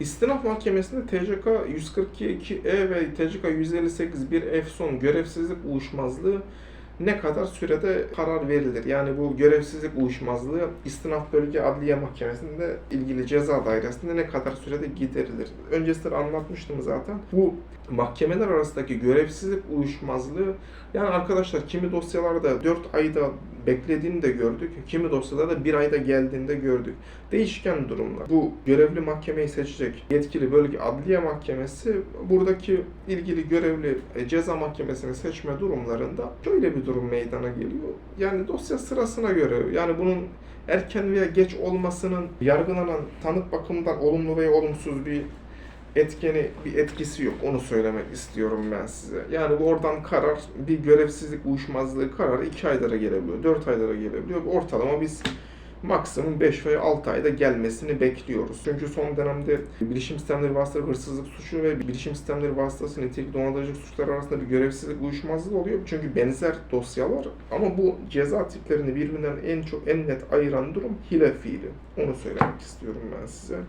İstinaf Mahkemesi'nde TCK 142.2E ve TCK 158.1 F son görevsizlik uyuşmazlığı ne kadar sürede karar verilir? Yani bu görevsizlik uyuşmazlığı İstinaf Bölge Adliye Mahkemesi'nde ilgili ceza dairesinde ne kadar sürede giderilir? Öncesinde anlatmıştım zaten. Bu mahkemeler arasındaki görevsizlik uyuşmazlığı yani arkadaşlar kimi dosyalarda 4 ayda beklediğini de gördük. Kimi dosyalarda 1 ayda geldiğini de gördük. Değişken durumlar. Bu görevli mahkemeyi seçecek yetkili bölge adliye mahkemesi buradaki ilgili görevli e, ceza mahkemesini seçme durumlarında şöyle bir durum meydana geliyor. Yani dosya sırasına göre yani bunun erken veya geç olmasının yargılanan tanık bakımından olumlu veya olumsuz bir etkeni bir etkisi yok. Onu söylemek istiyorum ben size. Yani oradan karar bir görevsizlik uyuşmazlığı kararı 2 aylara gelebiliyor. 4 aylara gelebiliyor. Ortalama biz maksimum 5 veya 6 ayda gelmesini bekliyoruz. Çünkü son dönemde bilişim sistemleri vasıtasıyla hırsızlık suçu ve bilişim sistemleri vasıtasıyla nitelik dolandırıcılık suçları arasında bir görevsizlik uyuşmazlığı oluyor. Çünkü benzer dosyalar ama bu ceza tiplerini birbirinden en çok en net ayıran durum hile fiili. Onu söylemek istiyorum ben size.